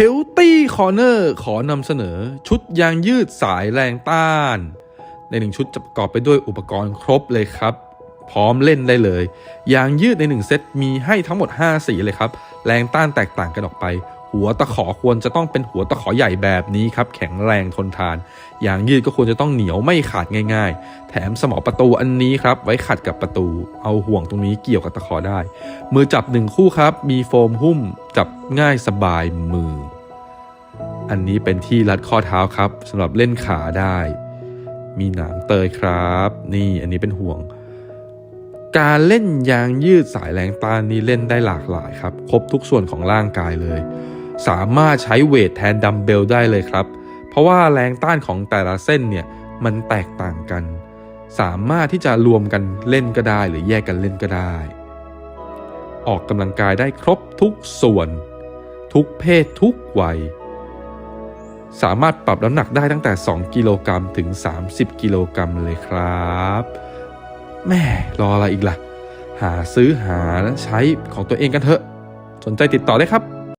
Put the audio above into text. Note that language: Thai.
Healthy Corner ขอนำเสนอชุดยางยืดสายแรงต้าน ในหนึ่งชุดจะประกอบไปด้วยอุปกรณ์ครบเลยครับ พร้อมเล่นได้เลย ยางยืดในหนึ่งเซตมีให้ทั้งหมด 5 สีเลยครับ แรงต้านแตกต่างกันออกไป หัวตะขอควรจะต้องเป็นหัวตะขอใหญ่แบบนี้ครับ แข็งแรงทนทานยางยืดก็ควรจะต้องเหนียวไม่ขาดง่าย ๆ แถมสมอประตูอันนี้ครับ ไว้ขัดกับประตู เอาห่วงตรงนี้เกี่ยวกับตะขอได้ มือจับหนึ่งคู่ครับ มีโฟมหุ้มจับง่ายสบายมือ อันนี้เป็นที่รัดข้อเท้าครับสำหรับเล่นขาได้ มีหนามเตยครับ นี่อันนี้เป็นห่วงการเล่นยางยืดสายแรงต้านนี่เล่นได้หลากหลายครับ ครบทุกส่วนของร่างกายเลย สามารถใช้เวทแทนดัมเบลได้เลยครับ เพราะว่าแรงต้านของแต่ละเส้นเนี่ยมันแตกต่างกัน สามารถที่จะรวมกันเล่นก็ได้หรือแยกกันเล่นก็ได้ ออกกำลังกายได้ครบทุกส่วน ทุกเพศทุกวัย สามารถปรับน้ำหนักได้ตั้งแต่ 2 กิโลกรัมถึง 30 กิโลกรัมเลยครับแม่รออะไรอีกล่ะ หาซื้อหาและใช้ของตัวเองกันเถอะ สนใจติดต่อได้ครับ